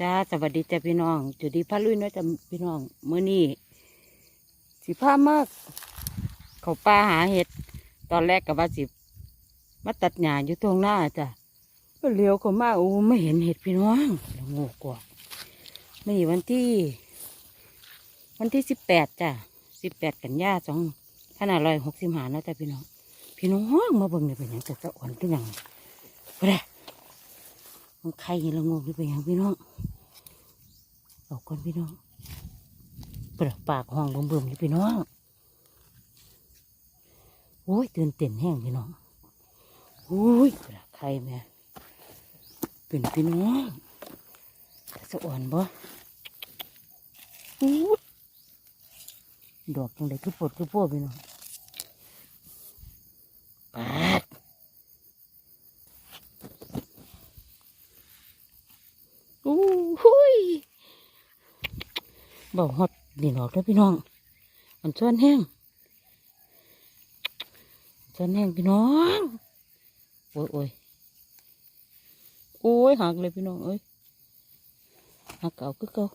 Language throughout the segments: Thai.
จ้าสวัสดีจ้าพี่น้องจุดีพาลุยเน้อยจ้าพี่น้องเมื่อนี้สิพามากเขาป่าหาเห็ด ตอนแรกกับว่าสิมาตัดหญ้าอยู่ตรงหน้าจ้ะก็เลี้ยวเขามาโอ้ไม่เห็นเห็ดพี่น้องแล้วงูกว่านี่วันที่ วันที่สิบแปดจ้ะสิบแปดกันยาสองพันห้าร้อยหกสิบห้าเนาะจ้ะพี่น้อง พี่น้องมาเบิ่งเนี่ยเป็นหยังจะจะอ่อนเป็นยังไปเลย มันไข่ละงูนี่เป็นหยังพี่น้องเอาก่อนพี่น้องเปลือกปากห้องเบิ่มๆนี่พี่น้องโอ้ยตื่นเต้นแห้งพี่น้องโอ้ยเปลือกไข่แม่เป็นพี่น้องสะอ่อนบ่ดอกจังไดคือปวดคือพวกพี่น้องปาดโอ้ย บอกฮอดดินออกแล้วพี่น้อง มันชวนแห้งชวนแห้งพี่น้อง โอ้ยโอ้ยโอ้ยหักเลยพี่น้องเอ้ยหักเก่าคือเก่า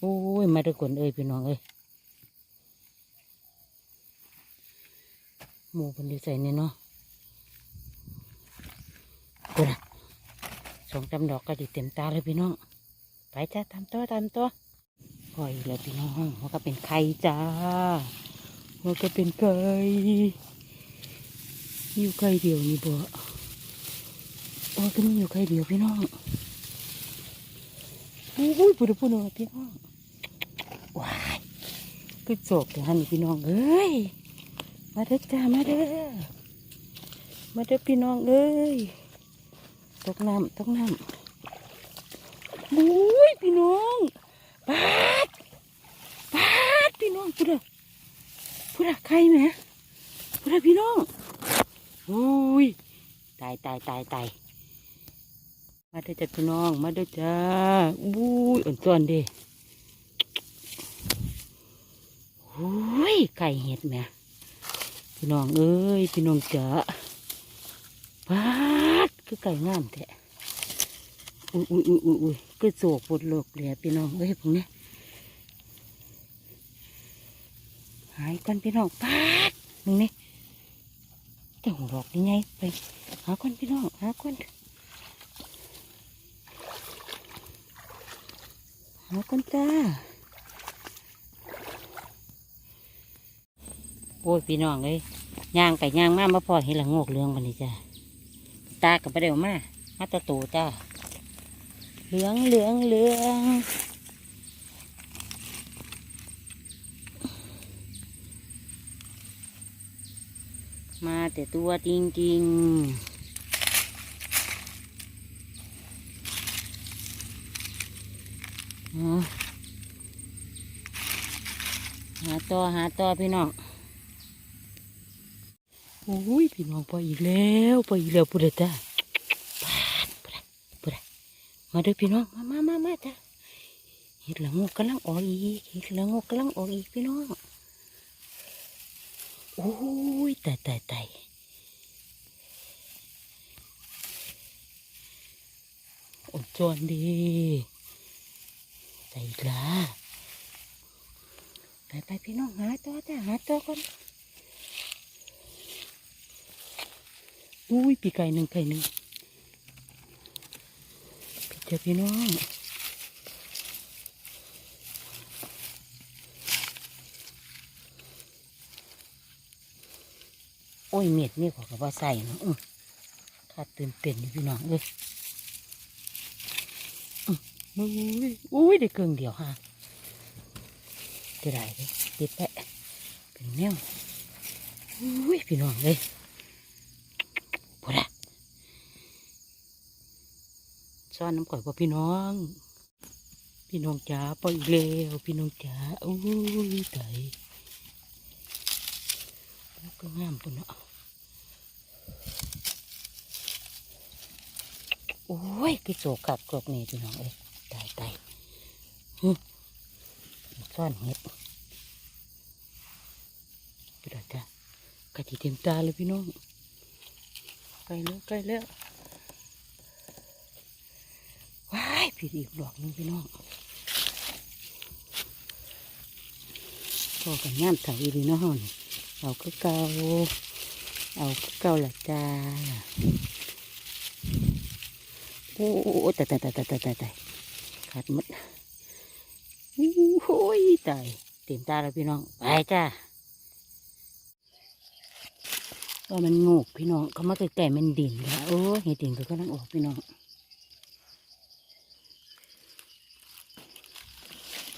โอ้ยมาด้วยคนเอ้ยพี่น้องเอ้ยหมูเพันดีใส่เนี่ยเนาะกูนะ สองจำดอกก็ดีเต็มตาเลยพี่น้อง ไปจ้าตามตัวตามตัวปล่อยเลยพี่น้องมันก็เป็นไข่จ้ามันก็เป็นไก่อยู่ไข่เดียวนี่บ่โอ้ก็มีอยู่ไข่เดียวพี่น้องอุ้ยพูดพูดหน่อยพี่น้องว้ายก็จบแต่ฮันนี่พี่น้องเอ้ยมาเด้อจ้ามาเด้อมาเด้อพี่น้องเอ้ย ตกน้ำตกน้ำบุ้ยพี่น้องปาดปาดพี่น้องพูดอะพูดอะใครแหมพูดอะพี่น้องอุ้ยตายตายตายตายมาเด้จ้าพี่น้องมาเด้จ้าบุ้ยอ่อนซ้อนด้โอ้ยไก่เห็ดแหม่พี่น้องเอ้ยพี่น้องเจ๋าปาด คือไก่งามแท้อุ้ยอุ้ยอุ้ยอุ้ยอุ้ยคือโศกปวดโลกเลยพี่น้องเอ้ยพวกเนี้ยหายก่อนพี่น้องปาดมึงนี่แต่หัวดอกนี่ไงไปหาก่อนพี่น้องหาก่อนหาก่อนจ้าโอ้ยพี่น้องเอ้ยย่างไปย่างมามาพอเห็นละโงกเรื่องวันนี้จ้า ตากับประเดี๋ยวมามาตะตูจ้าเหลืองเหลืองเหลืองมาแต่ตัวจริงจริงๆอ๋อหาต่อหาต่อพี่น้อง โอ้ยพี่น้องไปอีกแล้วไปอีกแล้วปุ๊ดจ้าปาดปุ๊ดปุ๊ดมาเด้อพี่น้องมามามามาจ้าเห็ดละงกกำลังออกอีกเห็ดละงกกำลังออกอีกพี่น้องโอ้ยตายตายตายอดจนดีใจอีกละไปไปพี่น้องหาตัวจ้าหาตัวก่อน อุ้ยปีไก่หนึ่งไก่หนึ่งพี่เจ้าพี่น้องโอ้ยเม็ดนี่ขอกับว่าใส่เนาะอื้อถ้าตื่นเต้นนี่พี่น้องเลยอื้อมืออุ้ยได้เกิงเดียวฮะจะได้เลยติดแปะเป็นแนวอุ้ยพี่น้องเลย พูดอะ ซ่อนน้ำก่อยพ่อพี่น้อง พี่น้องจ๋าปล่อยอีกแล้วพี่น้องจ๋าโอ้ยตายแล้วก็งามปุ่นเนาะโอ้ยคือโศกัดกรอกนี่พี่น้องเอ้ยตายตายหึซ่อนเห็ดกระดาษจ้ะกะทิเต็มตาเลยพี่น้องใกล้แล้วใกล้แล้วว้าย ผิดอีกดอกหนึงพี่น้องพอกันงามเถาอีดีเนาะฮ้อนเอาคือเกาเอาคือเกาละจ้าโอ้ตายตายตายตายตายตายขาดมดโอ้ยตายเต็มตาแล้วพี่น้องไปจ้าว่ามันงูกพี่น้องเขามาใกล้ๆมันดินค่ะโอ้ยเห็ดดินก็กำลังออกพี่น้อง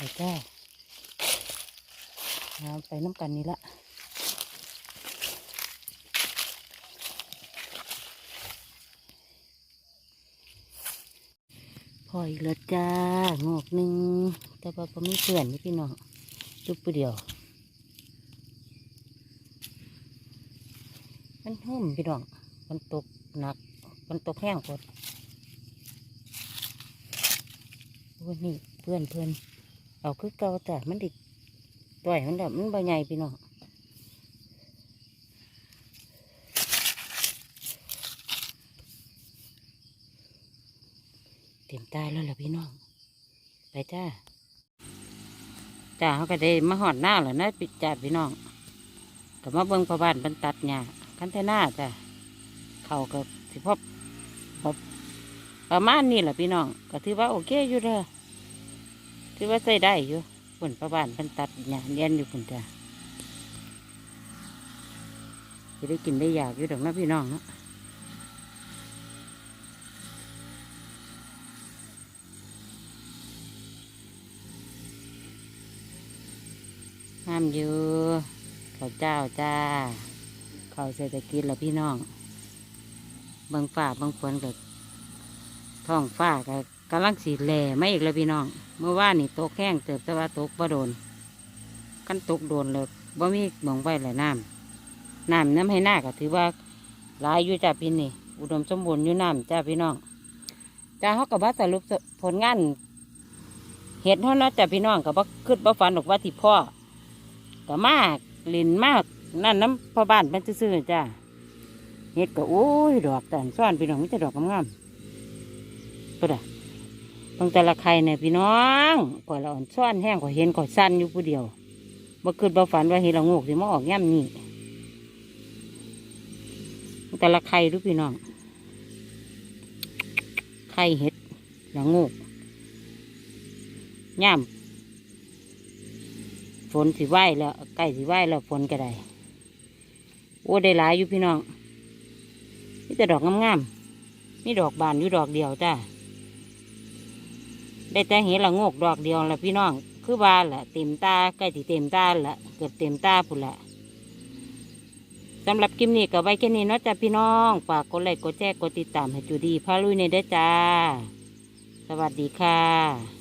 ไปจ้าเอาไปน้ำกันนี่ละพออีกแล้วจ้างอกหนึ่งแต่ว่าพอมีเพื่อนนี่พี่น้องจุบผู้เดียว มันหุ่มพี่น้องมันตกหนักมันตกแห้งปดโอ้ยนี่เพื่อนเพื่อน เอาคือเก่าแต่มันดิต่อยมันแบบมันใบใหญ่พี่น้องเต็มตายแล้วล่ะพี่น้อง ไปจ้าจ้าเขาก็ได้มาหอดหน้าแล้วนะปิดจ้าพี่น้องก็มาเบิ่งพอบ้านบรรตัดหญ้าคันเทน่าจ้ะเขาก็สิพบแบบประมาณนี้แหละพี่น้อง ก็ถือว่าโอเคอยู่เด้อ ถือว่าใส่ได้อยู่ผลประบานบรรตัดหญ้าเรียนอยู่คุณจ้ะจะได้กินได้อยากอยู่ดอกนะพี่น้องเนาะห้ามอยู่ข้าวเจ้าจ้าข้าวเศรษฐกิจละพี่น้องบางฝ่าบางฝนกับท้องฟ้ากับ กำลังสีแหล่ไม่อีกแล้วพี่น้อง เมื่อวานนี่ตกแห้งเติบแต่ว่าตกบ่โดนกันตกโดนเลยบ่มีหมองไว้แหละน้ำน้ำน้ำให้หน้าก็ถือว่าหลายอยู่จ้าพี่นี่ อุดมสมบูรณ์อยู่น้ำจ้าพี่น้องจ้าเขากับว่าสรุปผลงานเห็ดเท่านั้นจ้าพี่น้องกับว่าขึ้นบ่ฟันออกว่าที่พ่อก็มากลินมากนั่นน้ำพ่อบ้านมันซื่อจ้าเห็ดก็โอ้ยดอกแต่นซ่อนพี่น้องไมิจะดอกงามๆก็ได้ ตรงแต่ละไข่เนี่ยพี่น้องก่อนละอ่อนซ่อนแห้งกว่าเห็นก่อนสั้นอยู่ผู้เดียวบ่คืนบ่ฝันว่าเห็ดละโงกสิมาออกย่ำนี่ตั้งแต่ละไข่ดูพี่น้องไข่เห็ดละโงกย่ำฝนสิไหวแล้วใกล้สิไหวแล้วฝนก็ได้โอ้ได้หลายอยู่พี่น้องนี่แต่ดอกงามๆนี่ดอกบานอยู่ดอกเดียวจ้า ได้แต่เห็นละงกดอกเดียวละพี่น้อง คือบานละเต็มตาใกล้ที่เต็มตาละเกือบเต็มตาพุ่นละสำหรับคลิปนี้ก็ไว้แค่นี้นะจ๊ะพี่น้องฝากกดไลค์กดแชร์กดติดตามให้จูดีพาลุยในเด้อจ้า สวัสดีค่ะ